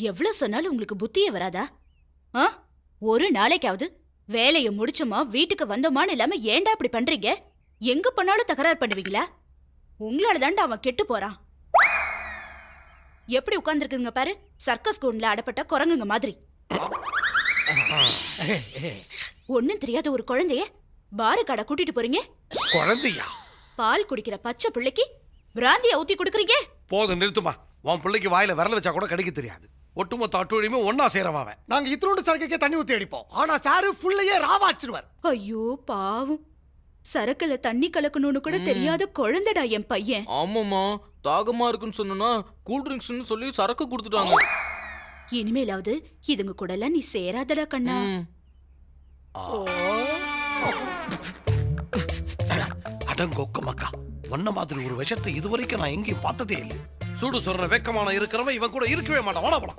எவ்வளவு சொன்னாலும் உங்களுக்கு புத்தியே வராதா? ஆ? ஒரு நாளைக்காவது வேலைய முடிச்சோமா வீட்டுக்கு வந்தோமான்னு இல்லாம ஏன்டா இப்படி பண்றீங்க? எங்க பண்ணாலும் தகராறு பண்ணுவீங்களா? உங்களால தாண்டா அவன் கெட்டு போறான். எப்படி உட்கார்ந்துருக்குங்க பாரு? சர்க்கஸ் கூண்ல அடப்பட்ட குரங்குங்க மாதிரி. ஒண்ணும் தெரியாத ஒரு குழந்தைய பாரு கடை கூட்டிட்டு போறீங்க. குழந்தையா? பால் குடிக்கிற பச்சை பிள்ளைக்கு பிராந்திய ஊத்தி கொடுக்குறீங்க. போதும் நிறுத்துமா உன் பிள்ளைக்கு வாயில விரல வச்சா கூட கடிக்க தெரியாது. ஒட்டுமொத்த அட்டுழியுமே ஒன்னா சேரவன் அவன். நாங்க இத்தனோண்டு சரக்குக்கே தண்ணி ஊத்தி அடிப்போம். ஆனா சாரு ஃபுல்லையே ராவா அடிச்சிருவார் ஐயோ பாவம். சரக்குல தண்ணி கலக்கணும்னு கூட தெரியாத குழந்தைடா என் பையன். ஆமாம்மா தாகமா இருக்குன்னு சொன்னா கூல் ட்ரிங்க்ஸ்னு சொல்லி சரக்கு கொடுத்துட்டாங்க. இனிமேலாவது இதுங்க கூட எல்லாம் நீ சேராதடா கண்ணா. அடங்கொக்க மக்கா ஒன்ன மாதிரி ஒரு விஷத்தை இதுவரைக்கும் நான் எங்கேயும் பார்த்ததே இல்லை. சூடு சொல்ற வெக்கமான இருக்கிறவன் இவன் கூட இருக்கவே மாட்டான். வாடா போலாம்